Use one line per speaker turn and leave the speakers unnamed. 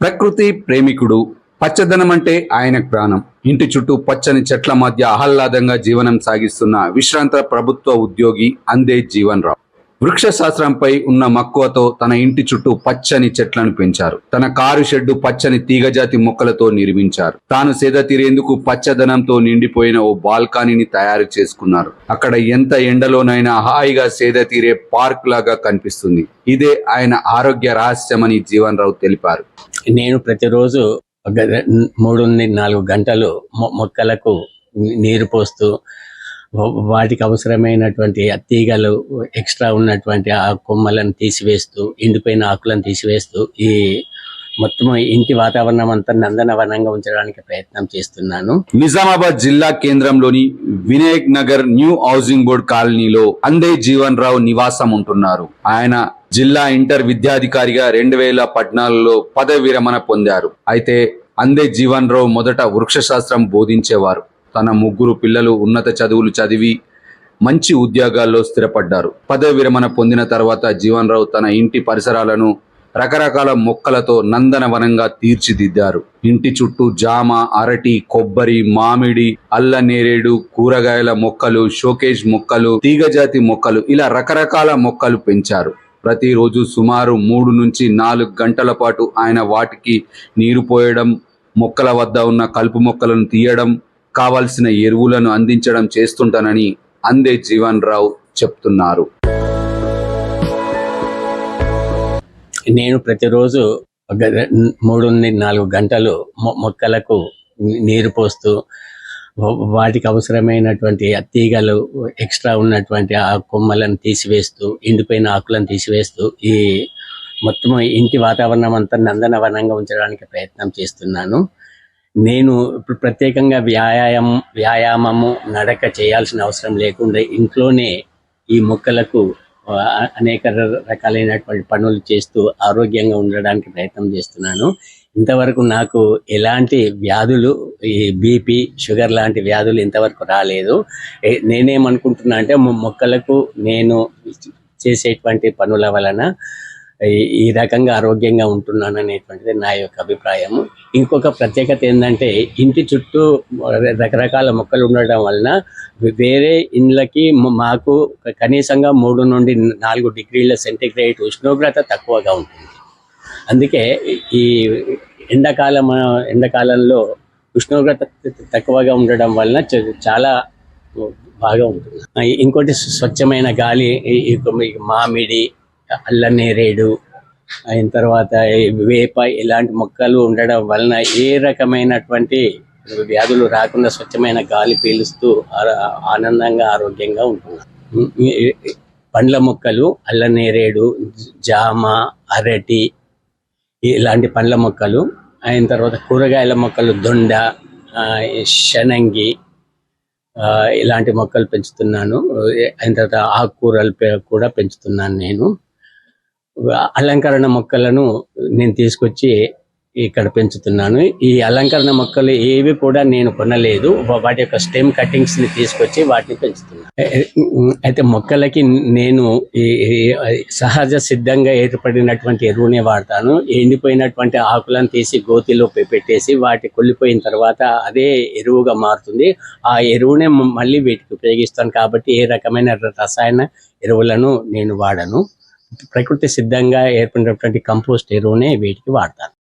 ప్రకృతి ప్రేమికుడు పచ్చదనం అంటే ఆయన ప్రాణం. ఇంటి చుట్టూ పచ్చని చెట్ల మధ్య ఆహ్లాదంగా జీవనం సాగిస్తున్న విశ్రాంత ప్రభుత్వ ఉద్యోగి అందే జీవన్ రావు. వృక్ష శాస్త్రంపై ఉన్న మక్కువతో తన ఇంటి చుట్టూ పచ్చని చెట్లను పెంచారు. తన కారు షెడ్డు పచ్చని తీగజాతి మొక్కలతో నిర్మించారు. తాను సేద తీరేందుకు పచ్చదనంతో నిండిపోయిన ఓ బాల్కానీని తయారు చేసుకున్నారు. అక్కడ ఎంత ఎండలోనైనా హాయిగా సేద తీరే పార్క్ లాగా కనిపిస్తుంది. ఇదే ఆయన ఆరోగ్య రహస్యమని జీవన్ రావు తెలిపారు.
నేను ప్రతిరోజు మూడు నాలుగు గంటలు మొక్కలకు నీరు పోస్తూ వాటికి అవసరమైనటువంటి తీగలు ఎక్స్ట్రా ఉన్నటువంటి ఆ కొమ్మలను తీసివేస్తూ ఎండిపోయిన ఆకులను తీసివేస్తూ ఈ మొత్తం ఇంటి వాతావరణం అంతా నందనవనంగా ఉంచడానికి ప్రయత్నం చేస్తున్నాను.
నిజామాబాద్ జిల్లా కేంద్రంలోని Vinayak Nagar new housing board కాలనీలో అందే జీవన్ రావు నివాసం ఉంటున్నారు. ఆయన జిల్లా ఇంటర్ విద్యాధికారిగా రెండు వేల పద్నాలుగులో పదవి విరమణ పొందారు. అయితే అందే జీవన్ రావు మొదట వృక్షశాస్త్రం బోధించేవారు. తన ముగ్గురు పిల్లలు ఉన్నత చదువులు చదివి మంచి ఉద్యోగాల్లో స్థిరపడ్డారు. పదవి విరమణ పొందిన తర్వాత జీవన్ రావు తన ఇంటి పరిసరాలను రకరకాల మొక్కలతో నందనవనంగా తీర్చిదిద్దారు. ఇంటి చుట్టూ జామ అరటి కొబ్బరి మామిడి అల్ల నేరేడు కూరగాయల మొక్కలు షోకేజ్ మొక్కలు తీగజాతి మొక్కలు ఇలా రకరకాల మొక్కలు పెంచారు. ప్రతిరోజు సుమారు మూడు నుంచి నాలుగు గంటల పాటు ఆయన వాటికి నీరు పోయడం మొక్కల వద్ద ఉన్న కలుపు మొక్కలను తీయడం కావాల్సిన ఎరువులను అందించడం చేస్తుంటానని అందే జీవన్ రావు చెప్తున్నారు.
నేను ప్రతిరోజు మూడున్నర నాలుగు గంటలు మొక్కలకు నీరు పోస్తూ వాటికి అవసరమైనటువంటి తీగలు ఎక్స్ట్రా ఉన్నటువంటి ఆ కొమ్మలను తీసివేస్తూ ఎండిపోయిన ఆకులను తీసివేస్తూ ఈ మొత్తం ఇంటి వాతావరణం అంతా నందనవనంగా ఉంచడానికి ప్రయత్నం చేస్తున్నాను. నేను ఇప్పుడు ప్రత్యేకంగా వ్యాయామం వ్యాయామము నడక చేయాల్సిన అవసరం లేకుండా ఇంట్లోనే ఈ మొక్కలకు అనేక రకాలైనటువంటి పనులు చేస్తూ ఆరోగ్యంగా ఉండడానికి ప్రయత్నం చేస్తున్నాను. ఇంతవరకు నాకు ఎలాంటి వ్యాధులు ఈ బీపీ షుగర్ లాంటి వ్యాధులు ఇంతవరకు రాలేదు. నేనేమనుకుంటున్నా అంటే మొక్కలకు నేను చేసేటువంటి పనుల వలన ఈ- ఈ రకంగా ఆరోగ్యంగా ఉంటున్నాను అనేటువంటిది నా యొక్క అభిప్రాయము. ఇంకొక ప్రత్యేకత ఏంటంటే ఇంటి చుట్టూ రకరకాల మొక్కలు ఉండడం వలన వేరే ఇండ్లకి మాకు కనీసంగా మూడు నుండి నాలుగు డిగ్రీల సెంటిగ్రేడ్ ఉష్ణోగ్రత తక్కువగా ఉంటుంది. అందుకే ఈ ఎండాకాలం ఎండాకాలంలో ఉష్ణోగ్రత తక్కువగా ఉండడం వలన చాలా బాగా ఉంటుంది. ఇంకోటి స్వచ్ఛమైన గాలి మామిడి అల్లనేరేడు అయిన తర్వాత వేప ఇలాంటి మొక్కలు ఉండడం వలన ఏ రకమైనటువంటి వ్యాధులు రాకుండా స్వచ్ఛమైన గాలి పీలుస్తూ ఆనందంగా ఆరోగ్యంగా ఉంటున్నాం పండ్ల మొక్కలు అల్లనేరేడు జామ అరటి ఇలాంటి పండ్ల మొక్కలు అయిన తర్వాత కూరగాయల మొక్కలు దొండ శనంగి ఆ, ఇలాంటి మొక్కలు పెంచుతున్నాను. అయిన తర్వాత ఆకుకూరలు కూడా పెంచుతున్నాను నేను. అలంకరణ మొక్కలను నేను తీసుకొచ్చి ఇక్కడ పెంచుతున్నాను. ఈ అలంకరణ మొక్కలు ఏవి కూడా నేను కొనలేదు. వాటి యొక్క స్టెమ్ కటింగ్స్ని తీసుకొచ్చి వాటిని పెంచుతున్నాను. అయితే మొక్కలకి నేను ఈ సహజ సిద్ధంగా ఏర్పడినటువంటి ఎరువునే వాడతాను. ఎండిపోయినటువంటి ఆకులను తీసి గోతిలో పెట్టేసి వాటి కుళ్ళిపోయిన తర్వాత అదే ఎరువుగా మారుతుంది. ఆ ఎరువునే మళ్ళీ వీటికి ఉపయోగిస్తాను కాబట్టి ఏ రకమైన రసాయన ఎరువులను నేను వాడను. ప్రకృతి సిద్ధంగా ఏర్పడినటువంటి కంపోస్ట్ ఎరువునే వీటికి వాడతారు.